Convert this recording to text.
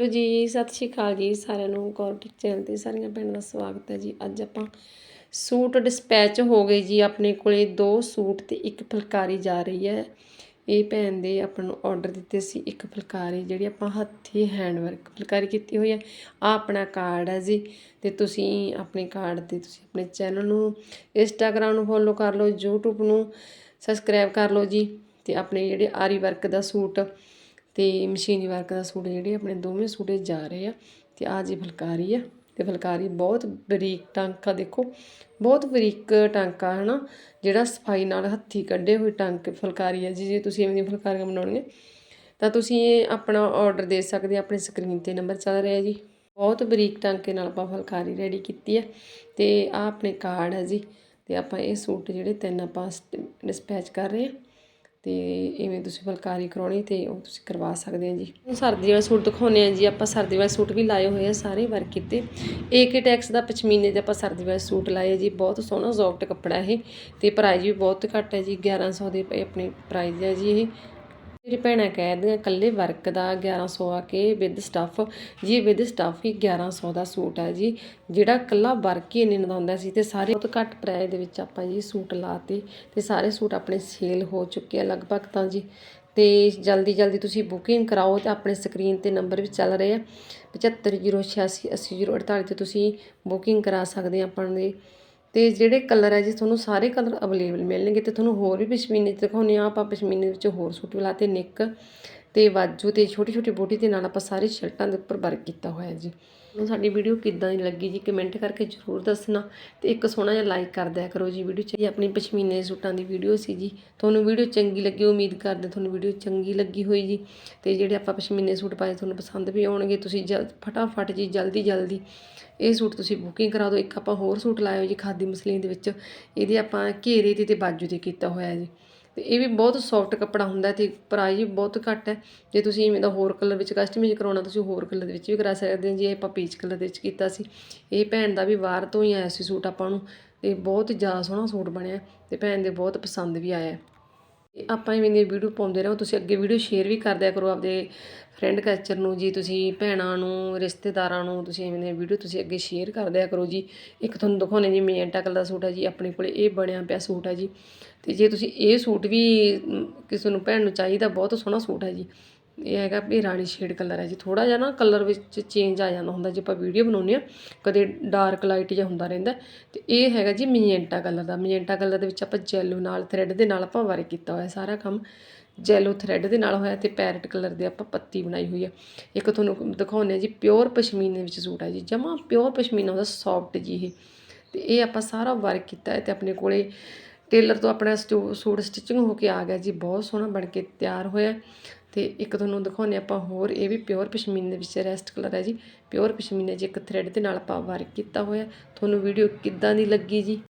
Hello ਜੀ, ਸਤਿ ਸ਼੍ਰੀ ਅਕਾਲ ਜੀ ਸਾਰਿਆਂ ਨੂੰ ਗੌਰਟਿਕ ਚੈਨਲ ਤੇ ਸਾਰੀਆਂ ਭੈਣਾਂ ਦਾ ਸਵਾਗਤ ਹੈ ਜੀ। ਅੱਜ ਆਪਾਂ ਸੂਟ ਡਿਸਪੈਚ ਹੋ ਗਏ ਜੀ, ਆਪਣੇ ਕੋਲੇ ਦੋ ਸੂਟ ਤੇ ਇੱਕ ਫੁਲਕਾਰੀ ਜਾ ਰਹੀ ਹੈ। ਇਹ ਭੈਣ ਦੇ ਆਪਾਂ ਨੂੰ ਆਰਡਰ ਦਿੱਤੇ ਸੀ ਇੱਕ ਫੁਲਕਾਰੀ, ਜਿਹੜੀ ਆਪਾਂ ਹੱਥੀ ਹੈਂਡਵਰਕ ਫੁਲਕਾਰੀ ਕੀਤੀ ਹੋਈ ਹੈ। ਆ ਆਪਣਾ ਕਾਰਡ ਹੈ ਜੀ ਤੇ ਤੁਸੀਂ ਆਪਣੇ ਕਾਰਡ ਤੇ ਤੁਸੀਂ ਆਪਣੇ ਚੈਨਲ ਨੂੰ ਇੰਸਟਾਗ੍ਰਾਮ ਨੂੰ ਫੋਲੋ ਕਰ ਲਓ, YouTube ਨੂੰ ਸਬਸਕ੍ਰਾਈਬ ਕਰ ਲਓ ਜੀ ਤੇ ਆਪਣੇ ਜਿਹੜੇ ਆਰੀ ਵਰਕ ਦਾ ਸੂਟ ਤੇ ਮਸ਼ੀਨੀ ਵਰਕ ਦਾ ਸੂਟ ਜਿਹੜੇ ਆਪਣੇ ਦੋਵੇਂ ਸੂਟੇ ਜਾ ਰਹੇ ਆ ਤੇ ਆ ਜੀ ਫੁਲਕਾਰੀ ਆ ਤੇ ਫੁਲਕਾਰੀ ਬਹੁਤ ਬਰੀਕ ਟਾਂਕਾ ਦੇਖੋ, ਬਹੁਤ ਬਰੀਕ ਟਾਂਕਾ ਹੈ ਨਾ ਜਿਹੜਾ ਸਫ਼ਾਈ ਨਾਲ ਹੱਥੀ ਕੱਢੇ ਹੋਏ ਟਾਂਕੇ ਫੁਲਕਾਰੀ ਹੈ ਜੀ, ਜੇ ਤੁਸੀਂ ਐਵੇਂ ਦੀਆਂ ਫੁਲਕਾਰੀਆਂ ਬਣਾਉਣੀਆਂ, ਤਾਂ ਤੁਸੀਂ ਇਹ ਆਪਣਾ ਆਰਡਰ ਦੇ ਸਕਦੇ ਆ, ਆਪਣੀ ਸਕਰੀਨ ਤੇ ਨੰਬਰ ਚੱਲ ਰਿਹਾ ਜੀ। ਬਹੁਤ ਬਰੀਕ ਟਾਂਕੇ ਨਾਲ ਆਪਾਂ ਫੁਲਕਾਰੀ ਰੈਡੀ ਕੀਤੀ ਹੈ ਤੇ ਆ ਆਪਣੇ ਕਾਰਡ ਹੈ ਜੀ, ਤੇ ਆਪਾਂ ਇਹ ਸੂਟ ਜਿਹੜੇ ਤਿੰਨ ਆਪਾਂ ਡਿਸਪੈਚ ਕਰ ਰਹੇ ਹਾਂ ਅਤੇ ਇਵੇਂ ਤੁਸੀਂ ਫੁਲਕਾਰੀ ਕਰਾਉਣੀ ਅਤੇ ਉਹ ਤੁਸੀਂ ਕਰਵਾ ਸਕਦੇ ਆ ਜੀ। ਸਰਦੀ ਵਾਲੇ ਸੂਟ ਦਿਖਾਉਨੇ ਆ ਜੀ, ਆਪਾਂ ਸਰਦੀ ਵਾਲੇ ਸੂਟ ਵੀ ਲਾਏ ਹੋਏ ਆ ਸਾਰੇ ਵਰਕ ਕੀਤੇ। ਏਕੇ ਟੈਕਸ ਦਾ ਪਸ਼ਮੀਨੇ ਦੇ ਆਪਾਂ ਸਰਦੀ ਵਾਲੇ ਸੂਟ ਲਾਏ ਜੀ, ਬਹੁਤ ਸੋਹਣਾ ਜ਼ੌਫਟ ਕੱਪੜਾ ਇਹ ਅਤੇ ਪ੍ਰਾਈਜ਼ ਵੀ ਬਹੁਤ ਘੱਟ ਹੈ ਜੀ 1100 ਦੇ ਆਪਣੇ ਪ੍ਰਾਈਜ਼ ਹੈ ਜੀ ਇਹ। ਮੇਰੀ ਭੈਣਾਂ ਕਹਿੰਦੀਆਂ ਕੱਲੇ ਵਰਕ ਦਾ 1100 ਆ ਕੇ ਵਿਦ ਸਟੱਫ ਜੀ ਵਿਦ ਸਟੱਫ ਹੀ 1100 ਦਾ ਸੂਟ ਹੈ ਜੀ। ਜਿਹੜਾ ਕੱਲਾ ਵਰਕ ਹੀ ਇੰਨੇ ਦਾ ਹੁੰਦਾ ਸੀ ਤੇ ਸਾਰੇ ਬਹੁਤ ਘੱਟ ਪ੍ਰਾਈਸ ਦੇ ਵਿੱਚ ਆਪਾਂ ਜੀ ਸੂਟ ਲਾਤੇ ਤੇ ਸਾਰੇ ਸੂਟ ਆਪਣੇ ਸੇਲ ਹੋ ਚੁੱਕੇ ਆ ਲਗਭਗ ਤਾਂ ਜੀ। ਤੇ ਜਲਦੀ ਜਲਦੀ ਤੁਸੀਂ ਬੁਕਿੰਗ ਕਰਾਓ ਤੇ ਆਪਣੇ ਸਕਰੀਨ ਤੇ ਨੰਬਰ ਵੀ ਚੱਲ ਰਹੇ ਆ। 7508880048 ਤੇ ਤੁਸੀਂ ਬੁਕਿੰਗ ਕਰਾ ਸਕਦੇ ਆ ਆਪਾਂ ਦੇ। ਤੇ ਜਿਹੜੇ ਕਲਰ ਹੈ ਜੀ, ਤੁਹਾਨੂੰ ਸਾਰੇ ਕਲਰ ਅਵੇਲੇਬਲ ਮਿਲਣਗੇ ਤੇ ਤੁਹਾਨੂੰ ਹੋਰ ਵੀ ਪਸ਼ਮੀਨੇ 'ਚ ਦਿਖਾਉਂਦੇ ਆ ਆਪਾਂ ਪਸ਼ਮੀਨੇ ਵਿੱਚ ਹੋਰ ਸੂਟ ਵੀ ਲਾਤੇ, ਨਿੱਕ ਅਤੇ ਵਾਜੂ ਤੇ ਛੋਟੀ ਛੋਟੀ ਬੋਟੀ ਦੇ ਨਾਲ ਆਪਾਂ ਸਾਰੇ ਸ਼ਰਟਾਂ ਦੇ ਉੱਪਰ ਵਰਕ ਕੀਤਾ ਹੋਇਆ ਜੀ। ਤੁਹਾਨੂੰ ਸਾਡੀ ਵੀਡੀਓ ਕਿੱਦਾਂ ਦੀ ਲੱਗੀ ਜੀ ਕਮੈਂਟ ਕਰਕੇ ਜ਼ਰੂਰ ਦੱਸਣਾ ਤੇ ਇੱਕ ਸੋਹਣਾ ਜਿਹਾ ਲਾਈਕ ਕਰ ਦਿਆ ਕਰੋ ਜੀ ਵੀਡੀਓ 'ਚ। ਇਹ ਆਪਣੀ ਪਸ਼ਮੀਨੇ ਦੇ ਸੂਟਾਂ ਦੀ ਵੀਡੀਓ ਸੀ ਜੀ। ਤੁਹਾਨੂੰ ਵੀਡੀਓ ਚੰਗੀ ਲੱਗੀ ਉਮੀਦ ਕਰਦੇ ਤੁਹਾਨੂੰ ਵੀਡੀਓ ਚੰਗੀ ਲੱਗੀ ਹੋਈ ਜੀ। ਤੇ ਜਿਹੜੇ ਆਪਾਂ ਪਸ਼ਮੀਨੇ ਸੂਟ ਪਾਏ ਤੁਹਾਨੂੰ ਪਸੰਦ ਵੀ ਆਉਣਗੇ, ਤੁਸੀਂ ਜ ਫਟਾਫਟ ਜੀ ਜਲਦੀ ਜਲਦੀ ਇਹ ਸੂਟ ਤੁਸੀਂ ਬੁਕਿੰਗ ਕਰਾ ਦਿਓ। ਇੱਕ ਆਪਾਂ ਹੋਰ ਸੂਟ ਲਾਇਓ ਜੀ ਖਾਦੀ ਮਸਲੀਨ ਦੇ ਵਿੱਚ। ਇਹਦੇ ਆਪਾਂ ਘੇਰੇ ਤੇ ਤੇ ਬਾਜੂ ਤੇ ਕੀਤਾ ਹੋਇਆ ਜੀ। ਤੇ ਇਹ ਵੀ ਬਹੁਤ ਸੌਫਟ ਕੱਪੜਾ ਹੁੰਦਾ ਤੇ ਪ੍ਰਾਈਸ ਵੀ ਬਹੁਤ ਘੱਟ ਹੈ। ਜੇ ਤੁਸੀਂ ਇਵੇਂ ਦਾ ਹੋਰ ਕਲਰ ਵਿੱਚ ਕਸਟਮਾਈਜ਼ ਕਰਾਉਣਾ, ਤੁਸੀਂ ਹੋਰ ਕਲਰ ਦੇ ਵਿੱਚ ਵੀ ਕਰਾ ਸਕਦੇ ਹੋ। ਜੀ ਇਹ ਆਪਾਂ ਪੀਚ ਕਲਰ ਦੇ ਵਿੱਚ ਕੀਤਾ ਸੀ, ਇਹ ਭੈਣ ਦਾ ਵੀ ਬਾਹਰ ਤੋਂ ਹੀ ਆਇਆ ਸੀ ਸੂਟ ਆਪਾਂ ਨੂੰ। ਤੇ ਬਹੁਤ ਜ਼ਿਆਦਾ ਸੋਹਣਾ ਸੂਟ ਬਣਿਆ ਤੇ ਭੈਣ ਦੇ ਬਹੁਤ ਪਸੰਦ ਵੀ ਆਇਆ ਆਪਾਂ ਇਵੇਂ ਦੀ ਵੀਡੀਓ ਪਾਉਂਦੇ ਰਹੋ, ਤੁਸੀਂ ਅੱਗੇ ਵੀਡੀਓ ਸ਼ੇਅਰ ਵੀ ਕਰ ਦਿਆ ਕਰੋ ਆਪਦੇ ਫਰੈਂਡ ਕਲਚਰ ਨੂੰ ਜੀ, ਤੁਸੀਂ ਭੈਣਾਂ ਨੂੰ, ਰਿਸ਼ਤੇਦਾਰਾਂ ਨੂੰ, ਤੁਸੀਂ ਇਵੇਂ ਦੀ ਵੀਡੀਓ ਤੁਸੀਂ ਅੱਗੇ ਸ਼ੇਅਰ ਕਰ ਦਿਆ ਕਰੋ ਜੀ। ਇੱਕ ਤੁਹਾਨੂੰ ਦਿਖਾਉਣੇ ਜੀ ਮੈਜੈਂਟਾ ਕਲਰ ਦਾ ਸੂਟ ਹੈ ਜੀ, ਆਪਣੇ ਕੋਲੇ ਇਹ ਬਣਿਆ ਪਿਆ ਸੂਟ ਹੈ ਜੀ। ਤੇ ਜੇ ਤੁਸੀਂ ਇਹ ਸੂਟ ਵੀ ਕਿਸੇ ਨੂੰ ਭੈਣ ਨੂੰ ਚਾਹੀਦਾ, ਬਹੁਤ ਸੋਹਣਾ ਸੂਟ ਹੈ ਜੀ। ਇਹ ਹੈਗਾ ਵੀ ਰਾਣੀ ਸ਼ੇਡ ਕਲਰ ਹੈ ਜੀ। ਥੋੜਾ ਜਿਹਾ ਨਾ ਕਲਰ ਵਿੱਚ ਚੇਂਜ ਆ ਜਾਂਦਾ ਹੁੰਦਾ, ਜੇ ਆਪਾਂ ਵੀਡੀਓ ਬਣਾਉਂਦੇ ਆ ਕਦੇ ਡਾਰਕ ਲਾਈਟ ਜਿਹਾ ਹੁੰਦਾ ਰਹਿੰਦਾ ਤੇ ਇਹ ਹੈਗਾ ਜੀ ਮੈਜੈਂਟਾ ਕਲਰ ਦਾ। ਮੈਜੈਂਟਾ ਕਲਰ ਦੇ ਵਿੱਚ ਆਪਾਂ ਜੈਲੋ ਨਾਲ ਥਰੈਡ ਦੇ ਨਾਲ ਆਪਾਂ ਵਰਕ ਕੀਤਾ ਹੋਇਆ ਸਾਰਾ ਕੰਮ। ਜੈਲੋ ਥਰੈਡ ਦੇ ਨਾਲ ਹੋਇਆ ਤੇ ਪੈਰਟ ਕਲਰ ਦੇ ਆਪਾਂ ਪੱਤੀ ਬਣਾਈ ਹੋਈ ਹੈ। ਇੱਕ ਤੁਹਾਨੂੰ ਦਿਖਾਉਂਦੇ ਆ ਜੀ ਪਿਓਰ ਪਸ਼ਮੀਨੇ ਵਿੱਚ ਸੂਟ ਹੈ ਜੀ। ਜਮਾ ਪਿਓਰ ਪਸ਼ਮੀਨਾ ਹੁੰਦਾ ਸੌਫਟ ਜੀ ਇਹ। ਤੇ ਇਹ ਆਪਾਂ ਸਾਰਾ ਵਰਕ ਕੀਤਾ ਹੈ ਤੇ ਆਪਣੇ ਕੋਲੇ ਟੇਲਰ ਤੋਂ ਆਪਣਾ ਸੂਟ ਸਟਿਚਿੰਗ ਹੋ ਕੇ ਆ ਗਿਆ ਜੀ। ਬਹੁਤ ਸੋਹਣਾ ਬਣ ਕੇ ਤਿਆਰ ਹੋਇਆ ਤੇ ਇੱਕ ਤੁਹਾਨੂੰ ਦਿਖਾਉਂਦੇ ਆਪਾਂ ਹੋਰ, ਇਹ ਵੀ ਪਿਓਰ ਪਸ਼ਮੀਨੇ ਦੇ ਵਿੱਚ ਰੈਸਟ ਕਲਰ ਹੈ ਜੀ। ਪਿਓਰ ਪਸ਼ਮੀਨੇ 'ਚ ਇੱਕ ਥਰੈਡ ਦੇ ਨਾਲ ਆਪਾਂ ਵਰਕ ਕੀਤਾ ਹੋਇਆ। ਤੁਹਾਨੂੰ ਵੀਡੀਓ ਕਿੱਦਾਂ ਦੀ ਲੱਗੀ ਜੀ?